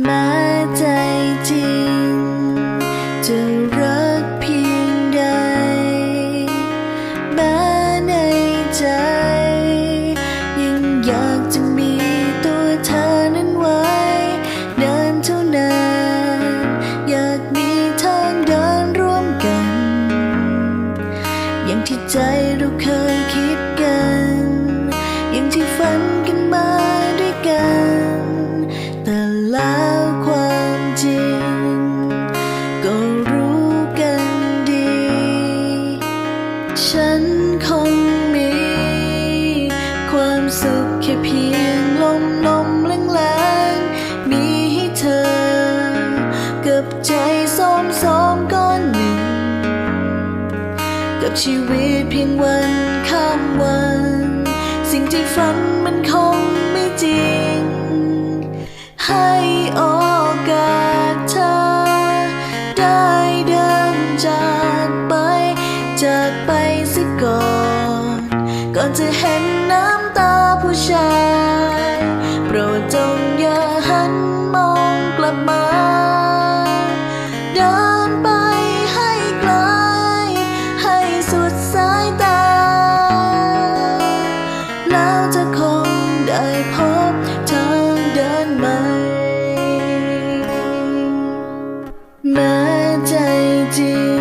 แม้ใจจริง จะรักเพียงใดแม้ในใจ ยังอยากจะมีตัวเธอนั้นไว้ นานเท่านาน อยากมีทางเดินร่วมกัน อย่างที่ใจเราเคยคิดกัน อย่างที่ฝันกัน คงมี ความสุขแค่เพียงลมลมแรงแรงๆมีให้เธอ กับใจซ้อมซ้อมก้อนหนึ่ง กับชีวิตเพียงวันข้ามวัน สิ่งที่ฝันมันคงไม่จริง ให้ อนจะเห็นน้ำตาผู้ชาย โปรดจงอย่าหันมองกลับมา เดินไปให้ไกล ให้สุดสายตา แล้วจะคงได้พบทางเดินใหม่ แม้ใจจริง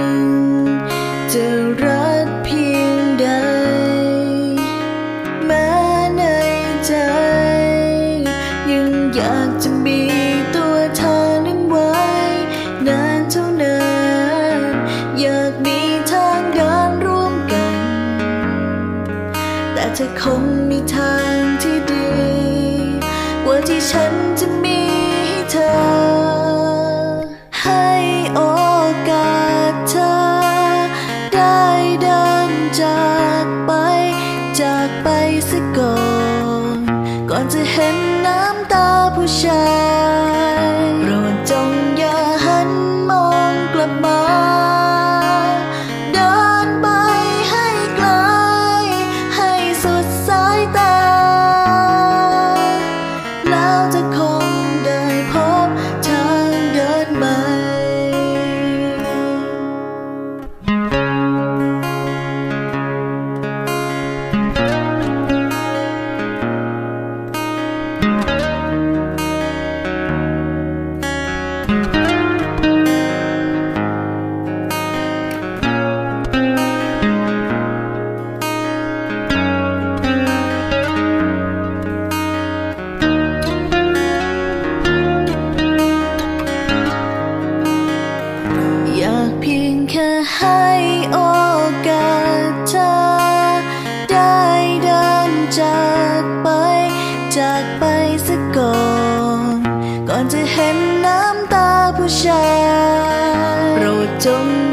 เธอคงมีทางที่ดีกว่าที่ฉันจะมีให้เธอ ฉันโปรดจง